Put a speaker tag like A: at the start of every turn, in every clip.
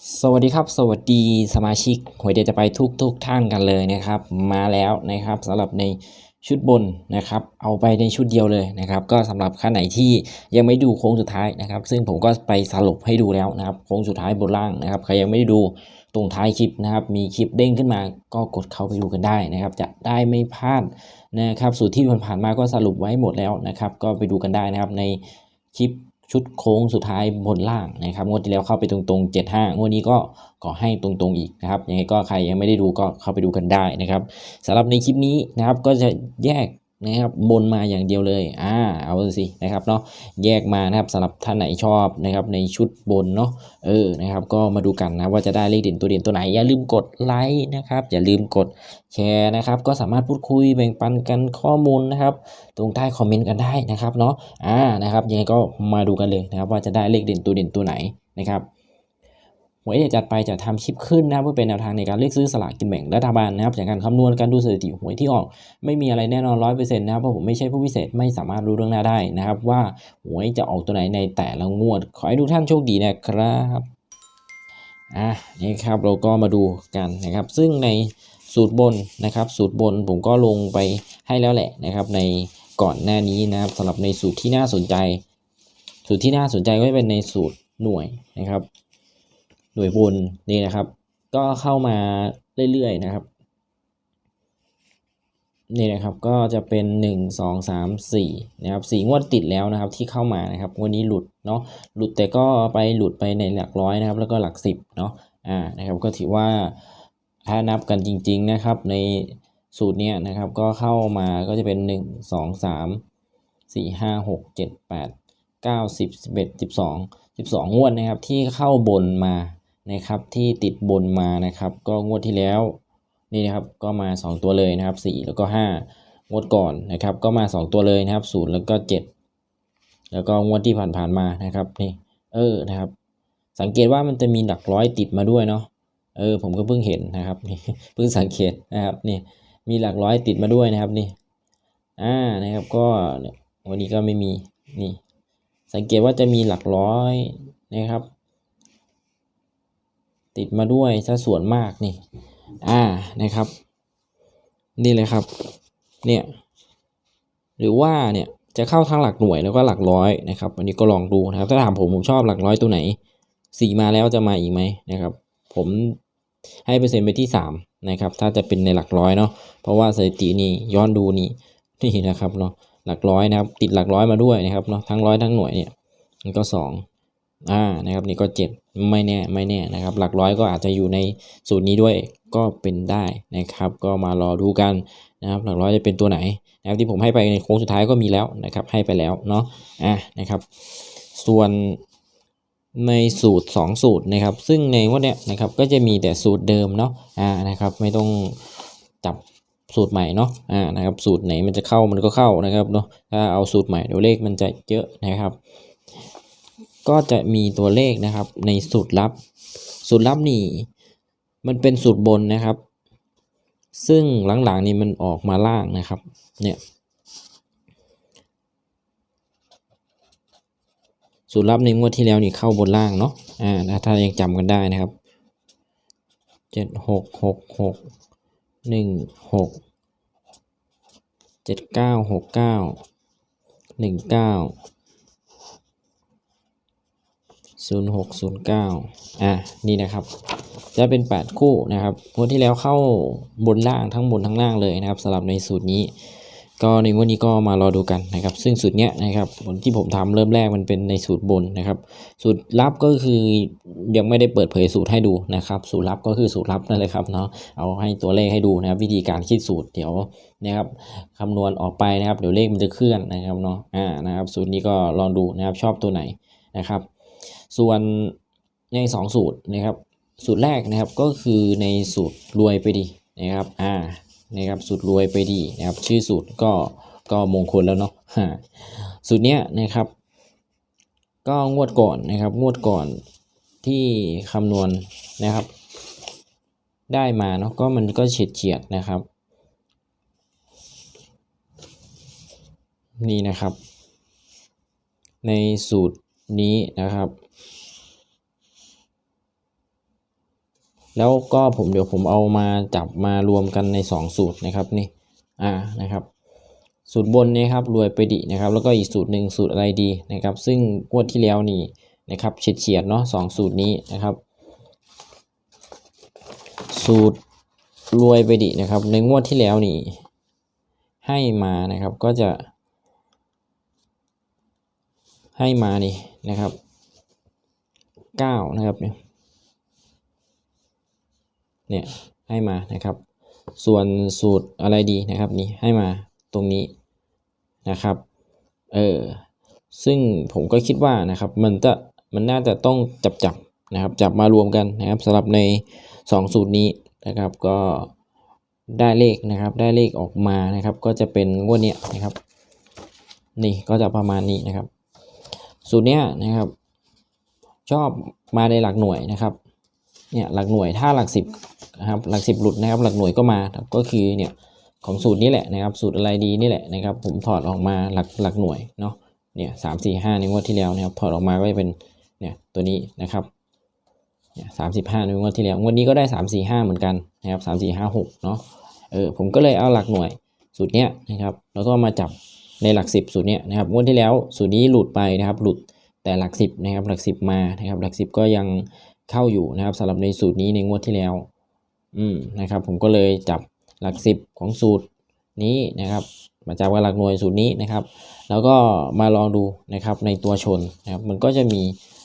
A: สวัสดีครับ สวัสดีสมาชิกหวยเดียจะไปทุกทุกท่านกันเลยนะครับ มาแล้วนะครับสำหรับในชุดบนนะครับ เอาไปในชุดเดียวเลยนะครับ ก็สำหรับท่านไหนที่ยังไม่ดูโค้งสุดท้ายนะครับ ซึ่งผมก็ไปสรุปให้ดูแล้วนะครับโค้งสุดท้ายบนล่างนะครับใครยังไม่ได้ดูตรงท้ายคลิปนะครับ มีคลิปเด้งขึ้นมาก็กดเข้าไปดูกันได้นะครับ จะได้ไม่พลาดนะครับสูตรที่ผ่านๆมาก็สรุปไว้หมดแล้วนะครับ ก็ไปดูกันได้นะครับในคลิป ชุดโค้งสุดท้ายบนล่างนะครับงวดที่แล้วเข้าไปตรงๆ 75 งวดนี้ก็ขอให้ตรงๆอีกนะครับยังไงก็ใครยังไม่ได้ดูก็เข้าไปดูกันได้นะครับสำหรับในคลิปนี้นะครับก็จะแยก นะครับบนมาอย่างเดียวเลยอ่าเอาสินะครับเนาะแยกมานะครับสำหรับท่านไหนชอบนะครับในชุดบนเนาะเออนะครับก็มาดูกันนะว่าจะได้เลขเด่นตัวเด่นตัวไหน อย่าลืมกดไลค์นะครับอย่าลืมกดแชร์นะครับก็สามารถพูดคุยแบ่งปันกันข้อมูลนะครับตรงใต้คอมเมนต์กันได้นะครับเนาะอ่านะครับยังไงก็มาดูกันเลยนะครับว่าจะได้เลขเด่นตัวเด่นตัวไหนนะครับ หวยเดี๋ยวจัดไปจะทำคลิปขึ้นนะครับเพื่อเป็นแนวทางในการเลือกซื้อสลากกินแบ่งรัฐบาลนะครับจากการคำนวณการดูสถิติหวยที่ออก ไม่มีอะไรแน่นอนร้อยเปอร์เซ็นต์นะครับเพราะผมไม่ใช่ผู้พิเศษไม่สามารถรู้เรื่องหน้าได้นะครับ ว่าหวยจะออกตัวไหนในแต่ละงวด ขอให้ทุกท่านโชคดีนะครับอะนี่ครับเราก็มาดูกันนะครับ ซึ่งในสูตรบนนะครับ สูตรบนผมก็ลงไปให้แล้วแหละนะครับ ในก่อนหน้านี้นะครับสำหรับในสูตรที่น่าสนใจ สูตรที่น่าสนใจก็จะเป็นในสูตรหน่วยนะครับ น่วยบนนี่นะครับ ก็เข้ามาเรื่อยๆนะครับ นี่นะครับก็จะเป็น 1 2 3 4นะครับสี่งวดติดแล้วนะครับ ที่เข้ามานะครับวันนี้หลุดเนาะหลุดแต่ก็ไปหลุดไปในหลักร้อยนะครับ แล้วก็หลักสิบเนาะอ่านะครับก็ถือว่าถ้านับกันจริง ๆนะครับ ในสูตรเนี้ยนะครับ ก็เข้ามาก็จะเป็น 1 2 3 4 5 6 7 8 9 10 11 12 12 งวดนะครับที่เข้าบนมา นะครับที่ติดบนมานะครับก็งวดที่แล้วนี่นะครับก็มา 2 ตัวเลยนะครับ 4 แล้วก็ 5 งวดก่อนนะครับก็มา 2 ตัวเลยนะครับ0แล้วก็ 7 แล้วก็งวดที่ผ่านๆมานะครับนี่เออนะครับ สังเกตว่ามันจะมีหลักร้อยติดมาด้วยเนาะเออผมก็เพิ่งเห็นนะครับนี่เพิ่งสังเกตนะครับนี่มีหลักร้อยติดมาด้วยนะครับนี่อ่านะครับก็วันนี้ก็ไม่มีนี่สังเกตว่าจะมีหลักร้อยนะครับ ติดมาด้วยซะส่วนมากนี่ อ่านะครับ นี่เลยครับ เนี่ย หรือว่าเนี่ยจะเข้าทั้งหลักหน่วยแล้วก็หลักร้อยนะครับอันนี้ก็ลองดูนะครับ ถ้าถามผมผมชอบหลักร้อยตัวไหนสี่มาแล้วจะมาอีกไหมนะครับ ผมให้เปอร์เซ็นต์ไปที่สามนะครับ ถ้าจะเป็นในหลักร้อยเนาะเพราะว่าสถิตินี่ย้อนดูนี่นี่นะครับเนาะหลักร้อยนะครับ ติดหลักร้อยมาด้วยนะครับเนาะทั้งร้อยทั้งหน่วยเนี่ยมันก็สอง อ่านะครับนี่ก็เจ็ดไม่แน่ไม่แน่นะครับ หลักร้อยก็อาจจะอยู่ในสูตรนี้ด้วยก็เป็นได้นะครับ ก็มารอดูกันนะครับ หลักร้อยจะเป็นตัวไหนนะครับที่ผมให้ไปในโค้งสุดท้ายก็มีแล้วนะครับ ให้ไปแล้วเนาะอะนะครับ ส่วนในสูตร 2 สูตรนะครับ ซึ่งในวันเนี้ยนะครับก็จะมีแต่สูตรเดิมเนาะอ่านะครับ ไม่ต้องจับสูตรใหม่เนาะอ่านะครับ สูตรไหนมันจะเข้ามันก็เข้านะครับเนาะถ้าเอาสูตรใหม่เดี๋ยวเลขมันจะเยอะนะครับ ก็จะมีตัวเลขนะครับในสูตรลับ สูตรลับนี่มันเป็นสูตรบนนะครับ ซึ่งหลังๆนี่มันออกมาล่างนะครับ เนี่ยสูตรลับในงวดที่แล้วนี่เข้าบนล่างเนาะ อ่า ถ้ายังจำกันได้นะครับ เจ็ดหกหกหกหนึ่งหกเจ็ดเก้าหกเก้าหนึ่งเก้า ศูนย์หกศูนย์เก้าอะนี่นะครับ จะเป็น 8 คู่นะครับงวดที่แล้วเข้าบนล่างทั้งบนทั้งล่างเลยนะครับสำหรับในสูตรนี้ ก็ในงวันนี้ก็มารอดูกันนะครับ ซึ่งสูตรเนี้ยนะครับผลที่ผมทำเริ่มแรกมันเป็นในสูตรบนนะครับ สูตรลับก็คือยังไม่ได้เปิดเผยสูตรให้ดูนะครับ สูตรลับก็คือสูตรลับนั่นเลยครับเนาะเอาให้ตัวเลขให้ดูนะครับ วิธีการคิดสูตรเดี๋ยวนะครับคำนวณออกไปนะครับเดี๋ยวเลขมันจะเคลื่อนนะครับเนาะอ่านะครับ สูตรนี้ก็ลองดูนะครับชอบตัวไหนนะครับ ส่วนในสองสูตรนะครับ สูตรแรกนะครับก็คือในสูตรรวยไปดีนะครับอ่านะครับสูตรรวยไปดีนะครับ ชื่อสูตรก็ก็มงคลแล้วเนาะสูตรเนี้ยนะครับ ก็งวดก่อนนะครับ งวดก่อนที่คำนวณนะครับ ได้มาเนาะก็มันก็เฉียดเฉียดนะครับ นี่นะครับ ในสูตร นี้นะครับ แล้วก็ผมเดี๋ยวผมเอามาจับมารวมกันใน 2 สูตรนะครับนี่อ่านะครับ สูตรบนนี้ครับรวยไปดินะครับ แล้วก็อีกสูตรหนึ่งสูตรอะไรดีนะครับ ซึ่งงวดที่แล้วนี่นะครับเฉียดเฉียดเนาะสองสูตรนี้นะครับ สูตรรวยไปดินะครับ ในงวดที่แล้วนี่ให้มานะครับก็จะให้มานี่ นะครับเก้านะครับเนี่ยเนี่ยให้มานะครับ ส่วนสูตรอะไรดีนะครับนี่ให้มาตรงนี้นะครับเออซึ่งผมก็คิดว่านะครับมันจะมันน่าจะต้องจับจับนะครับจับมารวมกันนะครับสำหรับใน 2 สูตรนี้นะครับก็ได้เลขนะครับได้เลขออกมานะครับ ก็จะเป็นงวดเนี้ยนะครับ นี่ก็จะประมาณนี้นะครับ สูตรเนี้ยนะครับ ชอบมาในหลักหน่วยนะครับเนี่ยหลักหน่วยถ้าหลักสิบนะครับหลักสิบหลุดนะครับ หลักหน่วยก็มาก็คือเนี่ยของสูตรนี้แหละนะครับ สูตรอะไรดีนี่แหละนะครับ ผมถอดออกมาหลักหลักหน่วยเนาะเนี่ยสามสี่ห้าในงวดที่แล้วนะครับ ถอดออกมาก็จะเป็นเนี่ยตัวนี้นะครับเนี่ยสามสิบห้าในงวดที่แล้วงวดนี้ก็ได้สามสี่ห้าเหมือนกันนะครับสามสี่ห้าหกเนาะเออผมก็เลยเอาหลักหน่วยสูตรเนี้ยนะครับ แล้วก็มาจับ ในหลักสิบสูตรเนี้ยนะครับงวดที่แล้วสูตรนี้หลุดไปนะครับ หลุดแต่หลักสิบนะครับหลักสิบมานะครับ หลักสิบก็ยังเข้าอยู่นะครับสำหรับในสูตรนี้ในงวดที่แล้ว อืมนะครับ ผมก็เลยจับหลักสิบของสูตรนี้นะครับ มาจับกับหลักหน่วยสูตรนี้นะครับ แล้วก็มาลองดูนะครับในตัวชนนะครับ มันก็จะมี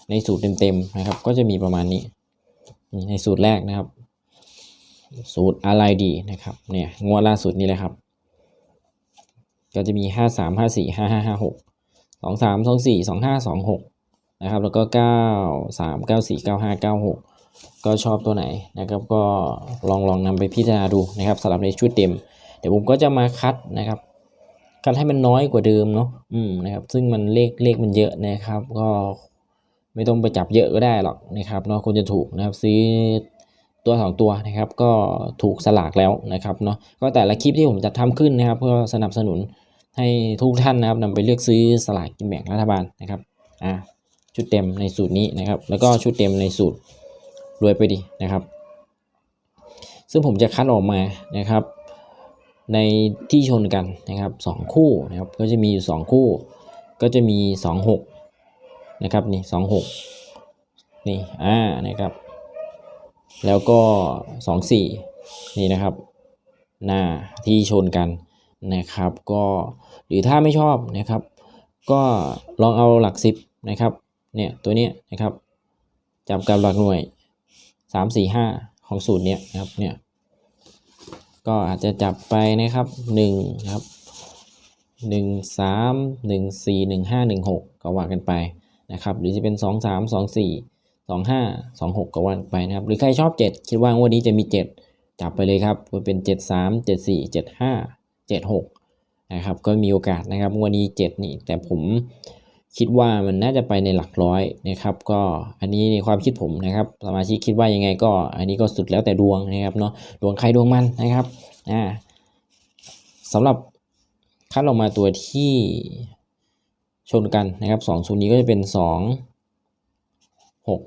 A: ในสูตรเต็มๆนะครับ ก็จะมีประมาณนี้ ในสูตรแรกนะครับ สูตรอะไรดีนะครับ เนี่ยงวดล่าสุดนี้เลยครับ ก็จะมีห้าสามห้าสี่ห้าห้าห้าหกสองสามสองสี่สองห้าสองหกนะครับแล้วก็เก้าสามเก้าสี่เก้าห้าเก้าหกก็ชอบตัวไหนนะครับก็ลองลองนำไปพิจารณาดูนะครับสำหรับในชุดเต็ม เดี๋ยวผมก็จะมาคัดนะครับคัดให้มันน้อยกว่าเดิมเนาะอืมนะครับซึ่งมันเลขเลขมันเยอะนะครับ ก็ไม่ต้องไปจับเยอะก็ได้หรอกนะครับเนาะคนจะถูกนะครับซื้อตัวสองตัวนะครับก็ถูกสลากแล้วนะครับเนาะก็แต่ละคลิปที่ผมจะทำขึ้นนะครับ เพื่อสนับสนุน ให้ทุกท่านนะครับนำไปเลือกซื้อสลากกินแบ่งรัฐบาลนะครับอ่าชุดเต็มในสูตรนี้นะครับ แล้วก็ชุดเต็มในสูตรรวยไปดีนะครับ ซึ่งผมจะคัดออกมานะครับ ในที่ชนกันนะครับสองคู่นะครับ ก็จะมีอยู่สองคู่ ก็จะมีสองหกนะครับนี่สองหกนี่อ่านะครับ แล้วก็สองสี่นี่นะครับ หน้าที่ชนกัน นะครับ ก็หรือถ้าไม่ชอบนะครับ ก็ลองเอาหลักสิบนะครับเนี่ยตัวนี้นะครับจับกับหลักหน่วยสามสี่ห้าของสูตรเนี้ยนะครับเนี่ยก็อาจจะจับไปนะครับหนึ่งนะครับหนึ่งสามหนึ่งสี่หนึ่งห้าหนึ่งหกก็ว่ากันไปนะครับหรือจะเป็นสองสามสองสี่สองห้าสองหกก็ว่ากันไปนะครับหรือใครชอบเจ็ดคิดว่างวดนี้จะมีเจ็ดจับไปเลยครับเป็นเจ็ดสาม เจ็ดหกนะครับก็มีโอกาสนะครับงวดนี้เจ็ดนี่ แต่ผมคิดว่ามันน่าจะไปในหลักร้อยนะครับก็อันนี้ในความคิดผมนะครับสมาชิกคิดว่ายังไงก็อันนี้ก็สุดแล้วแต่ดวงนะครับเนาะดวงใครดวงมันนะครับอ่าสำหรับคัดออกมาตัวที่ชนกันนะครับสองสูนี้ก็จะเป็นสองหก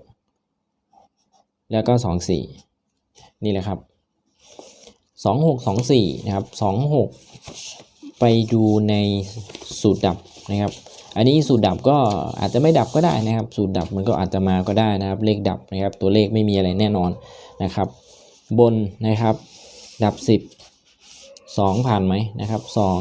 A: แล้วก็สองสี่นี่แหละครับ สองหกสองสี่นะครับสองหกไปดูในสูตรดับนะครับ อันนี้สูตรดับก็อาจจะไม่ดับก็ได้นะครับ สูตรดับมันก็อาจจะมาก็ได้นะครับ เลขดับนะครับ ตัวเลขไม่มีอะไรแน่นอนนะครับ บนนะครับ ดับสิบสองผ่านไหมนะครับสอง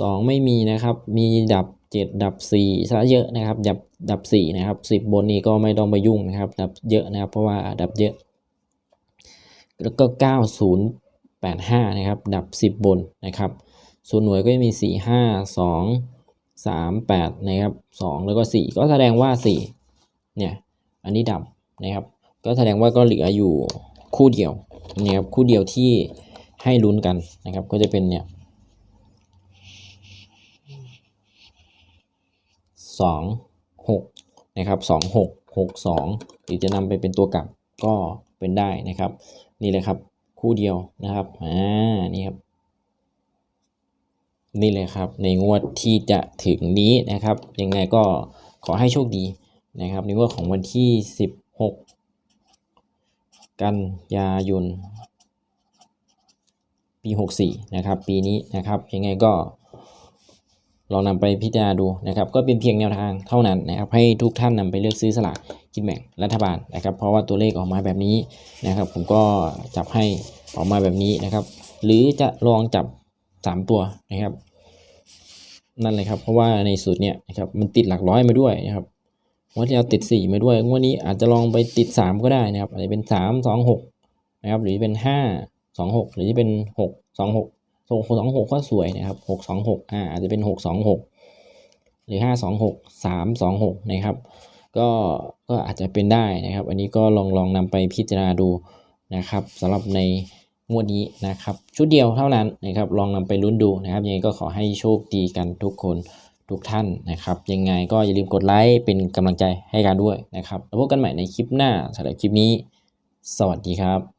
A: สองไม่มีนะครับ มีดับเจ็ดดับสี่ซะเยอะนะครับ ดับดับสี่นะครับสิบบนนี้ก็ไม่ต้องไปยุ่งนะครับ ดับเยอะนะครับ เพราะว่าดับเยอะ แล้วก็เก้าศูนย์แปดห้านะครับ ดับสิบบนนะครับ ส่วนหน่วยก็จะมีสี่ห้าสองสามแปดนะครับสองแล้วก็สี่ก็แสดงว่าสี่เนี่ย อันนี้ดับนะครับ ก็แสดงว่าก็เหลืออยู่คู่เดียวนี่ยครับคู่เดียวที่ให้ลุ้นกันนะครับ ก็จะเป็นเนี่ยสองหกนะครับสองหกหกสองหรือจะนำไปเป็นตัวกลับก็เป็นได้นะครับ นี่เลยครับ คู่เดียวนะครับอ่านี่ครับ นี่เลยครับ ในงวดที่จะถึงนี้นะครับ ยังไงก็ขอให้โชคดีนะครับ ในงวดของวันที่ 16 กันยายนปี 64 นะครับ ปีนี้นะครับยังไงก็ลองนำไปพิจารณาดูนะครับ ก็เป็นเพียงแนวทางเท่านั้นนะครับ ให้ทุกท่านนำไปเลือกซื้อสลาก กินแบ่งรัฐบาลนะครับ เพราะว่าตัวเลขออกมาแบบนี้นะครับ ผมก็จับให้ออกมาแบบนี้นะครับ หรือจะลองจับ 3 ตัวนะครับ นั่นเลยครับ เพราะว่าในสูตรเนี้ยนะครับมันติดหลักร้อยมาด้วยนะครับงวดที่เราติด 4 มาด้วยงวดนี้อาจจะลองไปติด 3 ก็ได้นะครับ อาจจะเป็น 3 2 6 นะครับ หรือเป็น 5 2 6 หรือจะเป็น 6 2 6 6 2 6ก็สวยนะครับ 6 2 6อ่าอาจจะเป็น 6 2 6 หรือ 5 2 6 3 2 6 นะครับ ก็ก็อาจจะเป็นได้นะครับ อันนี้ก็ลองลองนำไปพิจารณาดูนะครับสำหรับในงวดนี้นะครับ ชุดเดียวเท่านั้นนะครับลองนำไปลุ้นดูนะครับยังไงก็ขอให้โชคดีกันทุกคนทุกท่านนะครับ ยังไงก็อย่าลืมกดไลค์เป็นกำลังใจให้กันด้วยนะครับแล้วพบกันใหม่ในคลิปหน้าสำหรับคลิปนี้ สวัสดีครับ